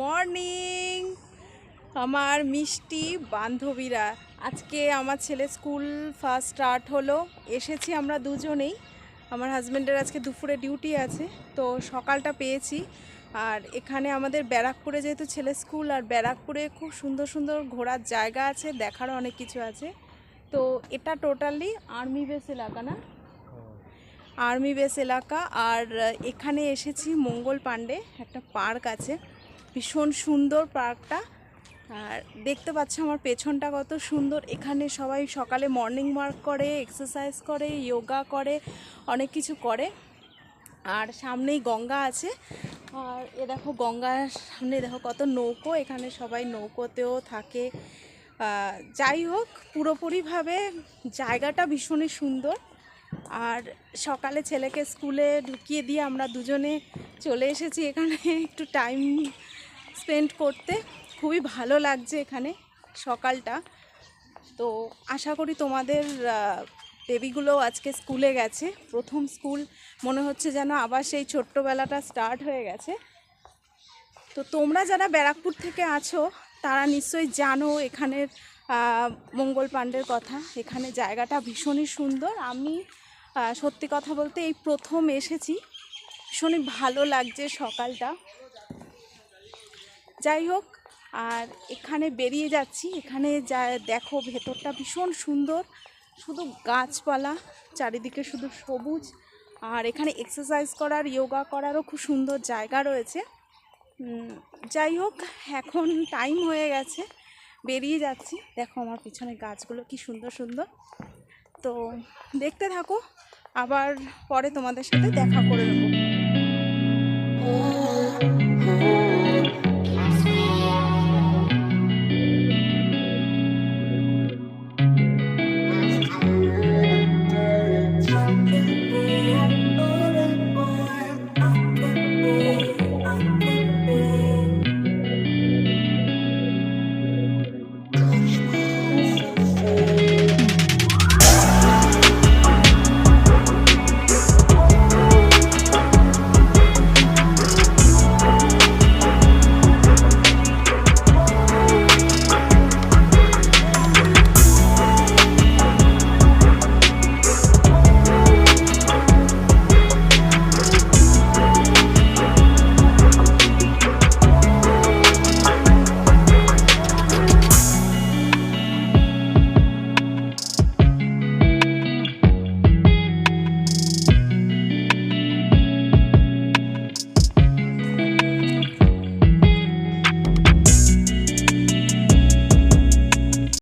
Morning, আমার মিষ্টি বান্ধবীরা। আজকে আমার ছেলে স্কুল ফার্স্ট স্টার্ট হলো। এসেছি আমরা দুজনেই। আমার হাজব্যান্ডের আজকে দুপুরে ডিউটি আছে, তো সকালটা পেয়েছি। আর এখানে আমাদের ব্যারাকপুরে যেহেতু ছেলে স্কুল, আর ব্যারাকপুরে খুব সুন্দর সুন্দর ঘোরার জায়গা আছে, দেখারও অনেক কিছু আছে। তো এটা টোটালি আর্মি বেস এলাকা না? আর্মি বেস এলাকা। আর এখানে এসেছি মঙ্গল পাণ্ডে, একটা পার্ক আছে। ভীষণ সুন্দর পার্কটা। আর দেখতে পাচ্ছ আমার পেছনটা কত সুন্দর। এখানে সবাই সকালে মর্নিং ওয়ার্ক করে এক্সারসাইজ করে যোগা করে, অনেক কিছু করে। আর সামনেই গঙ্গা আছে। আর এ দেখো গঙ্গার সামনে দেখো কত নৌকো। এখানে সবাই নৌকোতেও থাকে। যাই হোক, পুরোপুরিভাবে জায়গাটা ভীষণই সুন্দর। আর সকালে ছেলেকে স্কুলে ঢুকিয়ে দিয়ে আমরা দুজনে চলে এসেছি। এখানে একটু টাইম স্পেন্ড করতে খুবই ভালো লাগছে এখানে সকালটা। তো আশা করি তোমাদের বেবিগুলো আজকে স্কুলে গেছে, প্রথম স্কুল মনে হচ্ছে যেন আবার সেই ছোট্টবেলাটা স্টার্ট হয়ে গেছে। তো তোমরা যারা ব্যারাকপুর থেকে আছো, তারা নিশ্চয়ই জানো এখানের মঙ্গল পাণ্ডের কথা। এখানে জায়গাটা ভীষণই সুন্দর। আমি সত্যি কথা বলতে এই প্রথম এসেছি। ভীষণই ভালো লাগছে সকালটা। যাই হোক, আর এখানে বেরিয়ে যাচ্ছি। এখানে যা দেখো, ভেতরটা ভীষণ সুন্দর। শুধু গাছপালা, চারিদিকে শুধু সবুজ। আর এখানে এক্সারসাইজ করার যোগা করারও খুব সুন্দর জায়গা রয়েছে। যাই হোক, এখন টাইম হয়ে গেছে। বেরিয়ে যাচ্ছি। দেখো আমার পিছনে গাছগুলো কি সুন্দর সুন্দর। তো দেখতে থাকো, আবার পরে তোমাদের সাথে দেখা করে নেব।